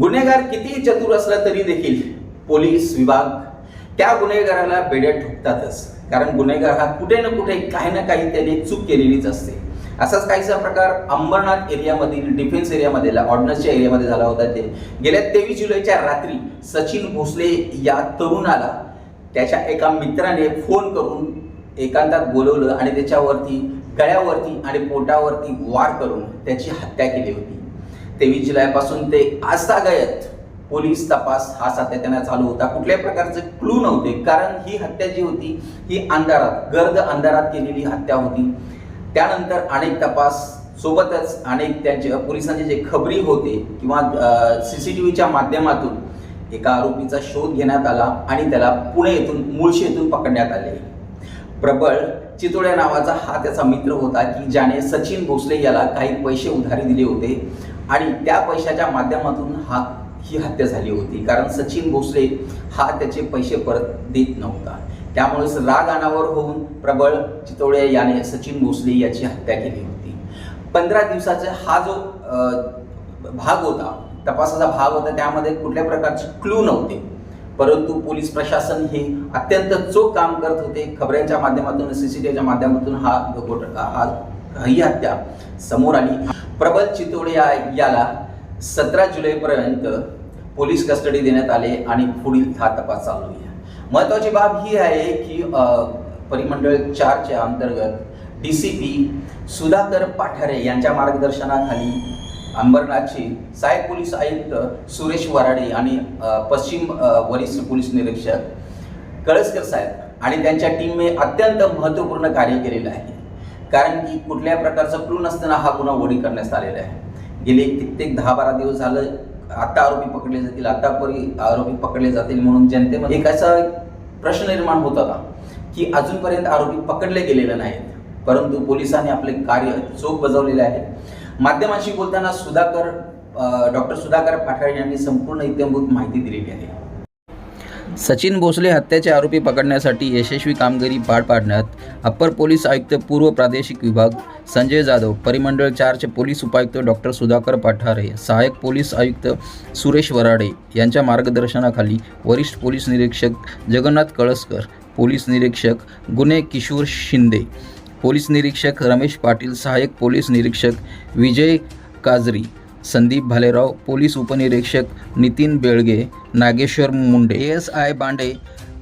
गुन्हेगार कितीही चतुर असला तरी देखील पोलीस विभाग त्या गुन्हेगाराला बेड्यात ठोकतातच. कारण गुन्हेगार हा कुठे ना कुठे काही ना काही त्याने चूक केलेलीच असते. असाच काहीसा प्रकार अंबरनाथ एरियामधील डिफेन्स एरियामध्ये ऑर्डनन्सच्या एरियामध्ये झाला होता ते. गेल्या तेवीस जुलैच्या रात्री सचिन भोसले या तरुणाला त्याच्या एका मित्राने फोन करून एकांतात बोलवलं आणि त्याच्यावरती गळ्यावरती आणि पोटावरती वार करून त्याची हत्या केली होती. तेवीस जुलैपासून ते आजतागायत पोलीस तपास हा सातत्याने चालू होता. कुठल्याही प्रकारचे क्लू नव्हते. कारण ही हत्या जी होती ही अंधारात गर्द अंधारात केलेली हत्या होती. त्यानंतर अनेक तपास सोबतच अनेक त्यांचे पोलिसांचे जे खबरी होते किंवा सी सी टी व्हीच्या माध्यमातून एका आरोपीचा शोध घेण्यात आला आणि त्याला पुणे येथून मुळशी येथून पकडण्यात आले. प्रबळ चितोड्या नावाचा हा त्याचा मित्र होता की ज्याने सचिन भोसले याला काही पैसे उधारी दिले होते. आणि त्या पैशाच्या माध्यमातून हा ही हत्या झाली होती. कारण सचिन भोसले हा त्याचे पैसे परत देत नव्हता. त्यामुळेच राग अनावर होऊन प्रबळ चितोडे याने सचिन भोसले याची हत्या केली होती. पंधरा दिवसाचा हा जो भाग होता तपासाचा भाग होता त्यामध्ये कुठल्या प्रकारचे क्लू नव्हते. परंतु पोलीस प्रशासन हे अत्यंत चोख काम करत होते. खबऱ्यांच्या माध्यमातून सीसीटीव्हीच्या माध्यमातून हा घोट हा ही हत्या समोर आली प्रबल चितोडिया याला सतरा जुलैपर्यंत पोलीस कस्टडी देण्यात आले आणि पुढील हा तपास चालू आहे. महत्वाची बाब ही आहे की परिमंडळ चारच्या अंतर्गत D C P Sudhakar Pathare यांच्या मार्गदर्शनाखाली अंबरनाथचे सहाय्यक पोलीस आयुक्त सुरेश वराडे आणि पश्चिम वरिष्ठ पोलीस निरीक्षक कळसकर साहेब आणि त्यांच्या टीमने अत्यंत महत्त्वपूर्ण कार्य केलेलं आहे. कारण की कुठल्याही प्रकारचा क्लू नसताना हा गुन्हा ओढी करण्यात आलेला आहे. गेले कित्येक दहा बारा दिवस झालं आता आरोपी पकडले जातील आतापरी आरोपी पकडले जातील म्हणून जनतेमध्ये एक असा प्रश्न निर्माण होत होता की अजूनपर्यंत आरोपी पकडले गेलेले नाहीत. परंतु पोलिसांनी आपले कार्य चोख बजावलेले आहे. माध्यमांशी बोलताना सुधाकर डॉक्टर सुधाकर पाठाळे यांनी संपूर्ण इत्यंभूत माहिती दिलेली आहे. सचिन भोसले हत्येचे आरोपी पकडण्यासाठी यशस्वी कामगिरी पार पाडण्यात अप्पर पोलीस आयुक्त पूर्व प्रादेशिक विभाग संजय जाधव परिमंडळ चारचे पोलीस उपायुक्त डॉक्टर सुधाकर पाठारे सहाय्यक पोलीस आयुक्त सुरेश वराडे यांच्या मार्गदर्शनाखाली वरिष्ठ पोलीस निरीक्षक जगन्नाथ कळसकर पोलीस निरीक्षक गुन्हे किशोर शिंदे पोलीस निरीक्षक रमेश पाटील सहाय्यक पोलीस निरीक्षक विजय काजरी संदीप भालेराव पोलीस उपनिरीक्षक Nitin Belge Nageshwar Munde S I Bande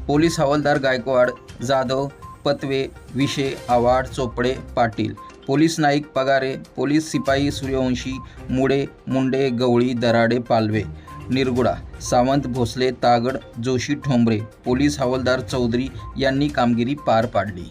police हवालदार गायकवाड जाधव पतवे विशे आवाड चोपडे पाटील पोलीस नाईक पगारे पोलीस सिपाही सूर्यवंशी मुडे मुंडे गवळी दराडे पालवे निरगुडा सावंत भोसले तागड जोशी ठोंबरे पोलीस हवालदार चौधरी यांनी कामगिरी पार पाडली.